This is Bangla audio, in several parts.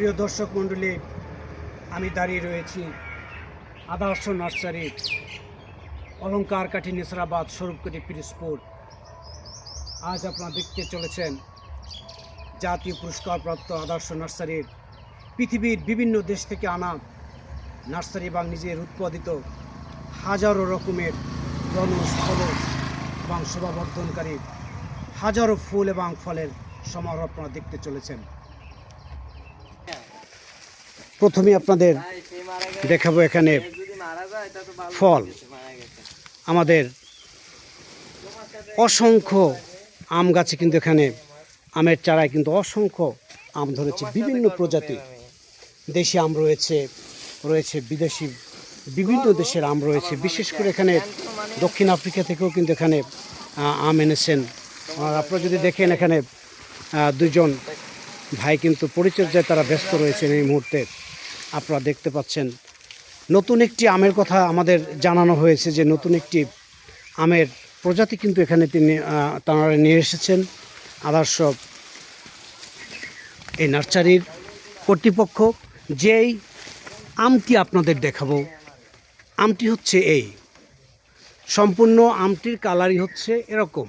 প্রিয় দর্শক মণ্ডলী, আমি দাঁড়িয়ে রয়েছি আদর্শ নার্সারির অলঙ্কার কাঠি নেসরাবাদ স্বরূপকাঠি পিরিসপুর আজ আপনারা দেখতে চলেছেন জাতীয় পুরস্কারপ্রাপ্ত আদর্শ নার্সারির, পৃথিবীর বিভিন্ন দেশ থেকে আনা নার্সারি এবং নিজের উৎপাদিত হাজারো রকমের রনস ফলস এবং শোভাবর্ধনকারী হাজারো ফুল এবং ফলের সমারোহ আপনারা দেখতে চলেছেন। প্রথমে আপনাদের দেখাবো এখানে ফল। আমাদের অসংখ্য আম গাছে কিন্তু এখানে আমের চারায় কিন্তু অসংখ্য আম ধরেছে। বিভিন্ন প্রজাতি। দেশি আম রয়েছে রয়েছে বিদেশি, বিভিন্ন দেশের আম রয়েছে। বিশেষ করে এখানে দক্ষিণ আফ্রিকা থেকেও কিন্তু এখানে আম এনেছেন। আপনারা যদি দেখেন এখানে দুজন ভাই কিন্তু পরিচর্যায় তারা ব্যস্ত রয়েছেন এই মুহূর্তে। আপনারা দেখতে পাচ্ছেন। নতুন একটি আমের কথা আমাদের জানানো হয়েছে যে নতুন একটি আমের প্রজাতি কিন্তু এখানে তিনি তাঁরা নিয়ে এসেছেন। আদর্শ এই নার্সারির কর্তৃপক্ষ, যেই আমটি আপনাদের দেখাবো, আমটি হচ্ছে এই। সম্পূর্ণ আমটির কালারই হচ্ছে এরকম।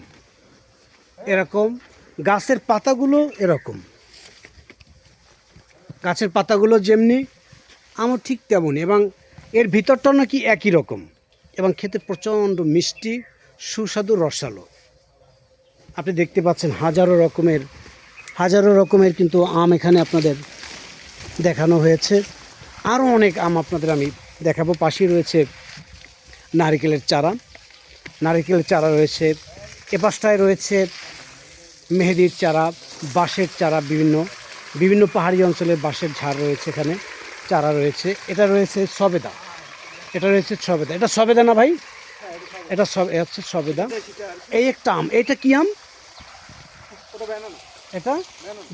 এরকম। গাছের পাতাগুলো এরকম। গাছের পাতাগুলো যেমনি আমও ঠিক তেমনই, এবং এর ভিতরটাও নাকি একই রকম, এবং খেতে প্রচণ্ড মিষ্টি, সুস্বাদু, রসালো। আপনি দেখতে পাচ্ছেন হাজারো রকমের হাজারো রকমের কিন্তু আম এখানে আপনাদের দেখানো হয়েছে। আরও অনেক আম আপনাদের আমি দেখাবো। পাশেই রয়েছে নারিকেলের চারা। নারিকেলের চারা রয়েছে, এপাশটায় রয়েছে মেহেদির চারা, বাঁশের চারা বিভিন্ন বিভিন্ন পাহাড়ি অঞ্চলের বাঁশের ঝাড় রয়েছে এখানে। চারা রয়েছে। এটা রয়েছে সবেদা। এটা রয়েছে সবেদা। এটা সবেদা না ভাই? এটা সব হচ্ছে সবেদা। এই একটা আম। এটা কি আম? এটা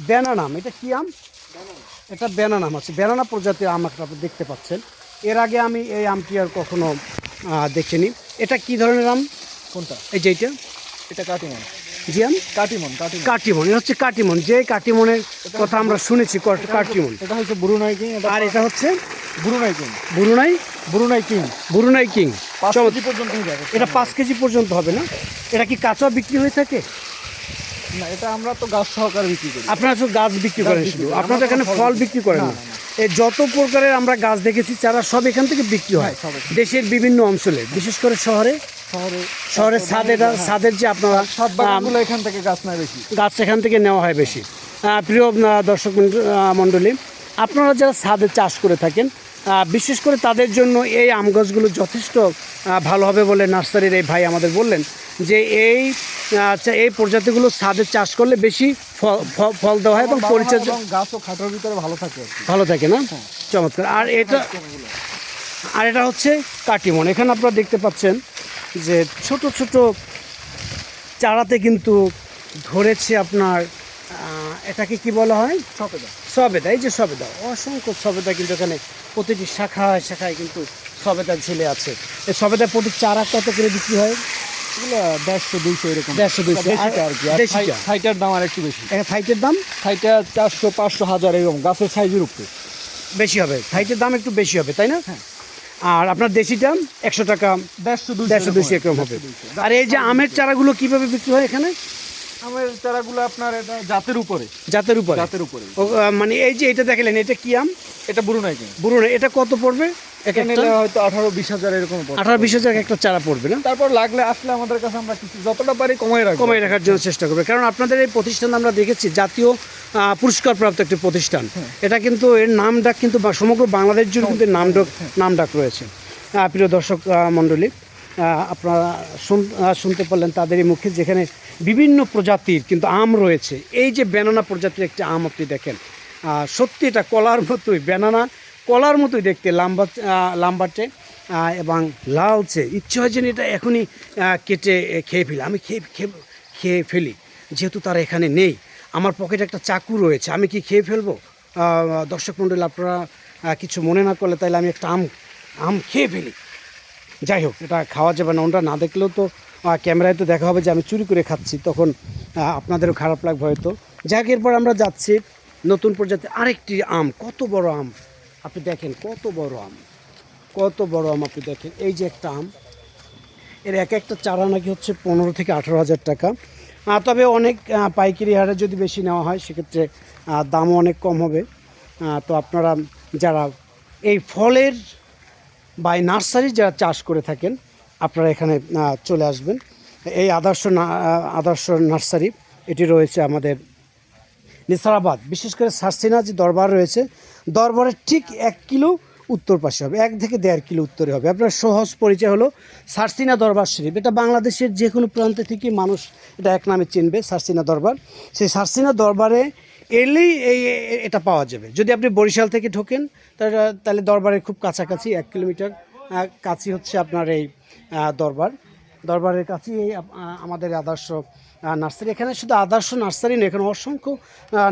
ব্যানানা। আম। এটা কি আম? এটা ব্যানানা আম আছে। ব্যানানা প্রজাতির আম একটা আপনি দেখতে পাচ্ছেন। এর আগে আমি এই আমটি আর কখনো দেখিনি। এটা কি ধরনের আম? কোনটা? এই যে এটা কাটিমন জি আম। কাটিমন কাটিমন। কাটিমন এটা হচ্ছে কাটিমন। যে কাটিমনের কথা আমরা শুনেছি ক- কাটিমন। এটা হচ্ছে বুরুনাই কিং আর এটা হচ্ছে? Brunei king. Brunei? Brunei king. Brunei king. KG পর্যন্ত এটা পাঁচ কেজি পর্যন্ত হবে না? এটা কি কাঁচা বিক্রি হয়ে থাকে? না এটা আমরা তো গাছ সহকারে বিক্রি করি। আপনারা শুধু গাছ বিক্রি করেন শুধু। করি। আপনাদের এখানে ফল বিক্রি করেন না, এই যত প্রকারের আমরা গাছ দেখেছি চারা সব এখান থেকে বিক্রি হয়। হ্যাঁ, দেশের বিভিন্ন অঞ্চলে বিশেষ করে শহরে। শহরের ছাদের ছাদের যে আপনারা বাগানগুলো এখান থেকে গাছ নেয় বেশি। গাছ সেখান থেকে নেওয়া হয় বেশি। প্রিয় দর্শক মণ্ডলী আপনারা যারা ছাদে চাষ করে থাকেন বিশেষ করে তাদের জন্য এই আম গাছগুলো যথেষ্ট ভালো হবে বলে নার্সারির এই ভাই আমাদের বললেন যে এই আচ্ছা এই প্রজাতিগুলো ছাদে চাষ করলে বেশি ফল দেওয়া হয় এবং পরিচর্যা গাছ ও খাটোর ভিতরে ভালো থাকে ভালো থাকে না? চমৎকার। আর এটা আর এটা হচ্ছে কাটিমন। এখানে আপনারা দেখতে পাচ্ছেন যে ছোট ছোট চারাতে কিন্তু ধরেছে আপনার এটাকে কি বলা হয়? সবেদা। সবেদা এই যে সবেদা। অসংখ্য সবেদা কিন্তু এখানে প্রতিটি শাখায় শাখায় কিন্তু সবেদা ঝুলে আছে। এই সবেদা প্রতি চারা কত করে বিক্রি হয়? দেড়শো দুইশো এরকম। দেড়শো, দুইশো। আর কি। দাম আর একটু বেশি দাম? চারশো পাঁচশো হাজার এরকম। গাছের সাইজের উপরে বেশি হবে। থাইটের দাম একটু বেশি হবে তাই না? হ্যাঁ। আর আপনার দেশি দেশিটা একশো টাকা দেড়শো দুশো একরম হবে। আর এই যে আমের চারাগুলো কীভাবে বিক্রি হয় এখানে? আমের চারাগুলো আপনার এটা জাতের উপরে। জাতের উপরে? জাতের উপরে। মানে এই যে এটা দেখালেন এটা কি আম? এটা বুরুনাই বুরুনাই। এটা কত পড়বে? হয়তো আঠারো বিশ হাজার এরকম। আঠারো বিশ হাজার একটা চারা পড়বে না? তারপর লাগলে আসলে আমাদের কাছে আমরা কিছু যতটা পারি কমাই রাখব। কমাই রাখার জন্য চেষ্টা করবে। কারণ আপনাদের এই প্রতিষ্ঠান আমরা দেখেছি জাতীয় পুরস্কারপ্রাপ্ত একটি প্রতিষ্ঠান। এটা কিন্তু এর নাম ডাক কিন্তু সমগ্র বাংলাদেশ জুড়ে কিন্তু নাম ডাক নাম ডাক রয়েছে। প্রিয় দর্শক মণ্ডলী আপনারা শুন- শুনতে পারলেন তাদেরই মুখে যেখানে বিভিন্ন প্রজাতির কিন্তু আম রয়েছে। এই যে ব্যানানা প্রজাতির একটি আম আপনি দেখেন সত্যি এটা কলার মতোই। ব্যানানা কলার মতোই দেখতে লাম্বা লাম্বাটে এবং লালচে ইচ্ছে হয় যেন এটা এখনই কেটে খেয়ে ফেলি। আমি খেয়ে খেয়ে খেয়ে ফেলি, যেহেতু তারা এখানে নেই। আমার পকেটে একটা চাকু রয়েছে, আমি কি খেয়ে ফেলব? দর্শক মণ্ডলী, আপনারা কিছু মনে না করলে তাহলে আমি একটা আম আম খেয়ে ফেলি। যাই হোক, এটা খাওয়া যাবে না ওটা না দেখলেও তো ক্যামেরায় তো দেখা হবে যে আমি চুরি করে খাচ্ছি, তখন আপনাদেরও খারাপ লাগবে হয়তো। যাক, এরপর আমরা যাচ্ছি নতুন প্রজাতি আরেকটি আম, কত বড় আম? আপনি দেখেন কত বড় আম, কত বড় আম আপনি দেখেন। এই যে একটা আম, এর এক একটা চারা নাকি হচ্ছে পনেরো থেকে আঠারো হাজার টাকা। তবে অনেক পাইকারি হারে যদি বেশি নেওয়া হয়, সেক্ষেত্রে দামও অনেক কম হবে। তো আপনারা যারা এই ফলের বা নার্সারি যারা চাষ করে থাকেন, আপনারা এখানে চলে আসবেন। এই আদর্শ আদর্শ নার্সারি, এটি রয়েছে আমাদের নিসারাবাদ। বিশেষ করে সার্সিনা যে দরবার রয়েছে। দরবারের ঠিক এক কিলো উত্তর পাশে হবে, এক থেকে দেড় কিলো উত্তরে হবে। আপনার সহজ পরিচয় হলো সার্সিনা দরবার শরীফ। এটা বাংলাদেশের যে কোনো প্রান্তে থেকে মানুষ এটা এক নামে চিনবে, সার্সিনা দরবার। সেই সার্সিনা দরবারে এলেই এই এটা পাওয়া যাবে। যদি আপনি বরিশাল থেকে ঢোকেন, তাহলে দরবারের খুব কাছাকাছি, এক কিলোমিটার কাছি হচ্ছে আপনার এই দরবার। দরবারের কাছেই আমাদের আদর্শ নার্সারি। এখানে শুধু আদর্শ নার্সারি নয়, এখানে অসংখ্য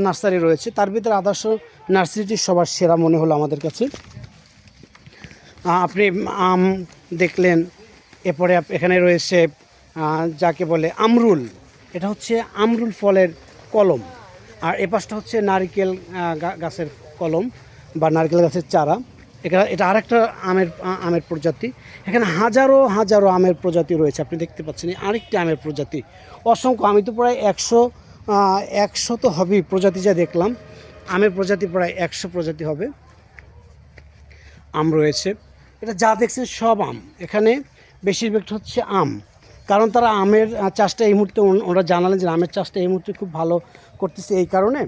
নার্সারি রয়েছে। তার ভিতরে আদর্শ নার্সারিটি সবার সেরা মনে হলো আমাদের কাছে। আপনি আম দেখলেন, এরপরে এখানে রয়েছে যাকে বলে আমরুল। এটা হচ্ছে আমরুল ফলের কলম। আর এ পাশটা হচ্ছে নারকেল গাছের কলম বা নারকেল গাছের চারা। এখানে এটা আরেকটা আমের আমের প্রজাতি। এখানে হাজারো হাজারো আমের প্রজাতি রয়েছে, আপনি দেখতে পাচ্ছেন আরেকটি আমের প্রজাতি। অসংখ্য, আমি তো প্রায় একশো একশো তো হবেই প্রজাতি যা দেখলাম। আমের প্রজাতি প্রায় একশো প্রজাতি হবে। আম রয়েছে। এটা যা দেখছেন সব আম। এখানে বেশিরভাগটা হচ্ছে আম। কারণ তারা আমের চাষটা এই মুহূর্তে ওরা জানালেন যে আমের চাষটা এই মুহূর্তে খুব ভালো করতেছে এই কারণে।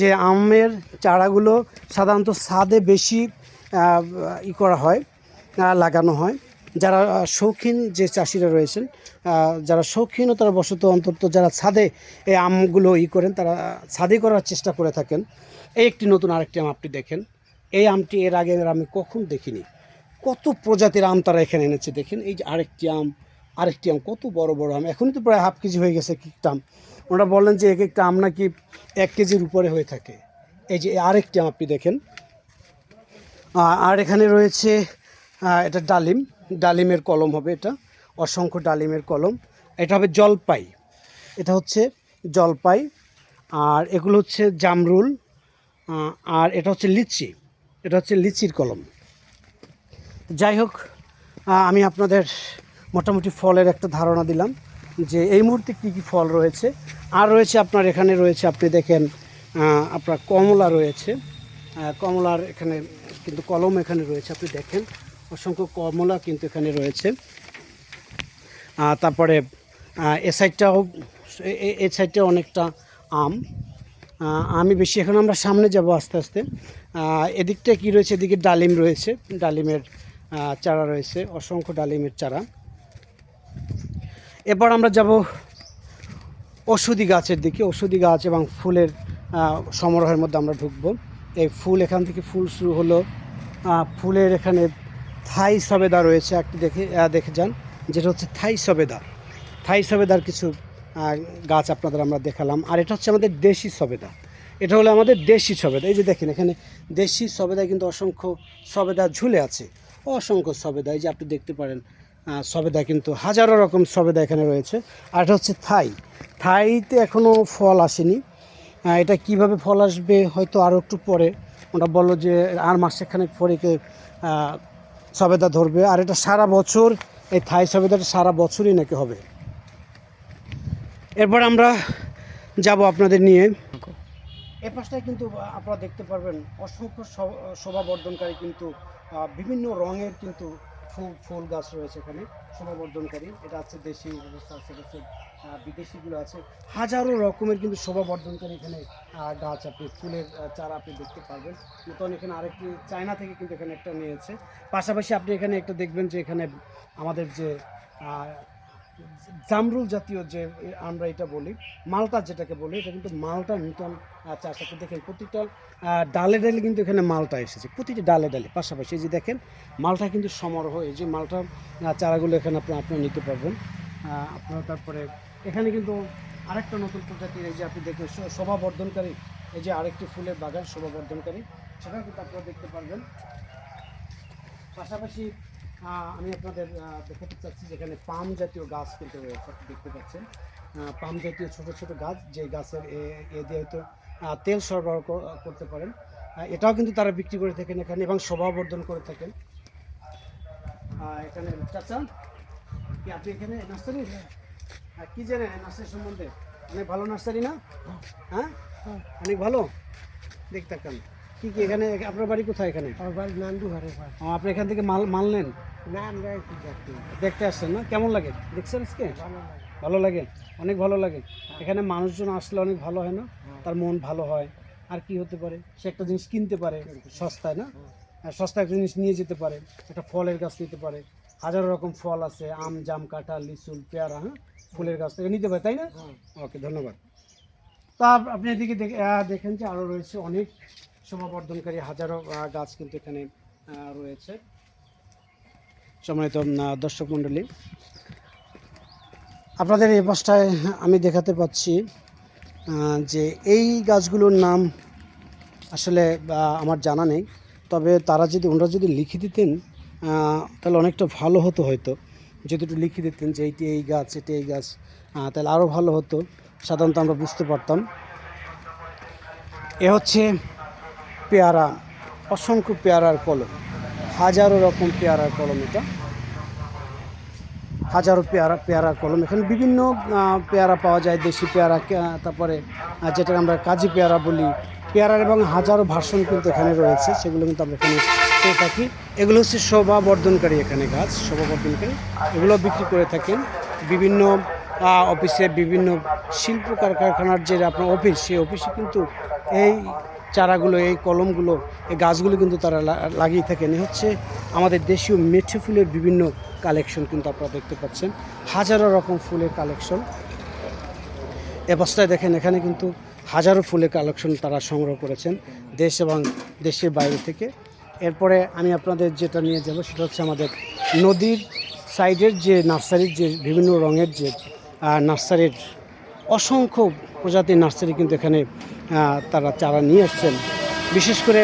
যে আমের চারাগুলো সাধারণত ছাদে বেশি ই করা হয় লাগানো হয়। যারা শৌখিন যে চাষিরা রয়েছেন যারা শৌখিনতার বশত অন্তত যারা ছাদে এই আমগুলো ই করেন, তারা ছাদে করার চেষ্টা করে থাকেন। এই একটি নতুন আরেকটি আম আপনি দেখেন। এই আমটি এর আগে আমি কখন দেখিনি। কত প্রজাতির আম তারা এখানে এনেছে দেখেন। এই যে আরেকটি আম আরেকটি আম, কত বড় বড় আম। এখনই তো প্রায় হাফ কেজি হয়ে গেছে এক একটা আম। ওনারা বললেন যে এক একটা আম নাকি এক কেজির উপরে হয়ে থাকে। এই যে আরেকটি আম আপনি দেখেন। আর এখানে রয়েছে এটা ডালিম। ডালিমের কলম হবে এটা, অসংখ্য ডালিমের কলম। এটা হবে জলপাই। এটা হচ্ছে জলপাই। আর এগুলো হচ্ছে জামরুল আর এটা হচ্ছে লিচি। এটা হচ্ছে লিচির কলম। যাই হোক আমি আপনাদের মোটামুটি ফলের একটা ধারণা দিলাম যে এই মুহূর্তে কী কী ফল রয়েছে। আর রয়েছে আপনার, এখানে রয়েছে, আপনি দেখেন আপনার কমলা রয়েছে। কমলার এখানে কিন্তু কলম এখানে রয়েছে, আপনি দেখেন। অসংখ্য কমলা কিন্তু এখানে রয়েছে। তারপরে এ সাইডটাও, এ- সাইডটা অনেকটা আম। আমি বেশি এখন আমরা সামনে যাব আস্তে আস্তে। এদিকটা কি রয়েছে? এদিকে ডালিম রয়েছে। ডালিমের চারা রয়েছে। অসংখ্য ডালিমের চারা। এবার আমরা যাব ওষুধি গাছের দিকে। ওষুধি গাছ এবং ফুলের সমারোহের মধ্যে আমরা ঢুকবো। এই ফুল, এখান থেকে ফুল শুরু হলো ফুলের এখানে থাই সবেদা রয়েছে, একটি দেখে দেখে যান। যেটা হচ্ছে থাই সবেদা। থাই সবেদার কিছু গাছ আপনাদের আমরা দেখালাম। আর এটা হচ্ছে আমাদের দেশি সবেদা। এটা হলো আমাদের দেশি সবেদা। এই যে দেখেন, এখানে দেশি সবেদা কিন্তু অসংখ্য সবেদা ঝুলে আছে। অসংখ্য সবেদা। এই যে আপনি দেখতে পারেন সবেদা কিন্তু হাজারো রকম সবেদা এখানে রয়েছে। আর এটা হচ্ছে থাই। থাইতে এখনও ফল আসেনি। এটা কীভাবে ফল আসবে হয়তো আরও একটু পরে। ওরা বলল যে আর মাসেখানেক পরে কে, সবেদা ধরবে। আর এটা সারা বছর এই থাই সবেদাটা সারা বছরই নাকি হবে। এরপর আমরা যাব আপনাদের নিয়ে। এ পাশটায় কিন্তু আপনারা দেখতে পারবেন অসংখ্য শোভাবর্ধনকারী কিন্তু বিভিন্ন রঙের কিন্তু ফুল ফুল গাছ রয়েছে এখানে শোভাবর্ধনকারী। এটা আছে দেশি অবস্থা আছে হচ্ছে, বিদেশিগুলো আছে। হাজারো রকমের কিন্তু শোভাবর্ধনকারী এখানে গাছ আপনি ফুলের চারা আপনি দেখতে পারবেন। নতুন এখানে আরেকটি চায়না থেকে কিন্তু এখানে একটা নিয়েছে। পাশাপাশি আপনি এখানে একটা দেখবেন যে এখানে আমাদের যে জামরুল জাতীয় যে আমরা এটা বলি, মালটা যেটাকে বলি, এটা কিন্তু মালটা নূতন চাষ আপনি দেখেন প্রতিটা ডালে ডালে কিন্তু এখানে মালটা এসেছে। প্রতিটি ডালে ডালে, পাশাপাশি এই যে দেখেন, মালটা কিন্তু সমারোহ। এই যে মালটা চারাগুলো এখানে আপনি আপনারা নিতে পারবেন। আপনারা তারপরে এখানে কিন্তু আরেকটা নতুন প্রজাতির এই যে আপনি দেখেন, শো- শোভাবর্ধনকারী, এই যে আরেকটি ফুলের বাগান শোভাবর্ধনকারী, সেটাও কিন্তু আপনারা দেখতে পারবেন। পাশাপাশি আমি আপনাদের দেখাতে চাচ্ছি যেখানে পাম জাতীয় গাছ কিন্তু দেখতে পাচ্ছেন। পাম জাতীয় ছোট ছোট গাছ, যে গাছের এ- দিয়ে হয়তো তেল সরবরাহ করতে পারেন। এটাও কিন্তু তারা বিক্রি করে থাকেন এখানে এবং শোভাবর্ধন করে থাকেন। এখানে, চাচা, কি আপনি এখানে নার্সারি? কি জানেন নার্সারি সম্বন্ধে? অনেক ভালো নার্সারি না? হ্যাঁ? অনেক ভালো? দেখতে কি কি এখানে আপনার বাড়ি কোথায় এখানে? আমার বাড়ি নান্দু ঘরে পাশ ও, আপনি এখান থেকে মাল মাল নেন? না আমরা দেখতে আসছেন না? কেমন লাগে? দেখছেন আজকে? ভালো লাগে। অনেক ভালো লাগে। এখানে মানুষজন আসলে অনেক ভালো হয় না? তার মন ভালো হয়। আর কি হতে পারে? সে একটা জিনিস কিনতে পারে সস্তায় না? আর সস্তায় একটা জিনিস নিয়ে যেতে পারে। একটা ফলের গাছ নিতে পারে। হাজারো রকম ফল আছে আম জাম কাঁঠাল লিচুল পেয়ারা হ্যাঁ? ফুলের গাছ থেকে নিতে পারে তাই না? ওকে ধন্যবাদ। তা আপ- আপনি এদিকে দেখে- দেখেন যে আরও রয়েছে অনেক শোভাবর্ধনকারী হাজারো গাছ কিন্তু এখানে রয়েছে। সম্মানিত দর্শক মণ্ডলী, আপনাদের এই পাশটায় আমি দেখাতে পাচ্ছি যে এই গাছগুলোর নাম আসলে আমার জানা নেই, তবে তারা যদি, ওনারা যদি লিখে দিতেন তাহলে অনেকটা ভালো হতো হয়তো। একটু লিখে দিতেন যে এইটি এই গাছ, এটি এই গাছ তাহলে আরও ভালো হতো। সাধারণত আমরা বুঝতে পারতাম। এ হচ্ছে পেয়ারা, অসংখ্য পেয়ারার কলম, হাজারো রকম পেয়ারার কলম এটা। হাজারো পেয়ারা, পেয়ারার কলম। এখানে বিভিন্ন পেয়ারা পাওয়া যায়, দেশি পেয়ারা তারপরে যেটা আমরা কাজী পেয়ারা বলি। পেয়ারার এবং হাজারো ভাষণ কিন্তু এখানে রয়েছে, সেগুলো কিন্তু আমরা এখানে পেয়ে থাকি। এগুলো হচ্ছে শোভা বর্ধনকারী এখানে গাছ শোভা বর্ধনকারী এগুলো বিক্রি করে থাকেন বিভিন্ন অফিসে বিভিন্ন শিল্প কারখানার যে আপনার অফিস, সেই অফিসে কিন্তু এই চারাগুলো, এই কলমগুলো, এই গাছগুলো কিন্তু তারা লাগিয়ে থাকেন। হচ্ছে আমাদের দেশীয় মেঠে ফুলের বিভিন্ন কালেকশন কিন্তু আপনারা দেখতে পাচ্ছেন। হাজারো রকম ফুলের কালেকশন। অবস্থায় দেখেন, এখানে কিন্তু হাজারো ফুলের কালেকশন তারা সংগ্রহ করেছেন দেশ এবং দেশের বাইরে থেকে। এরপরে আমি আপনাদের যেটা নিয়ে যাব, সেটা হচ্ছে আমাদের নদীর সাইডের যে নার্সারির যে বিভিন্ন রঙের যে নার্সারির অসংখ্য প্রজাতির নার্সারি কিন্তু এখানে তারা চারা নিয়ে আসছেন। বিশেষ করে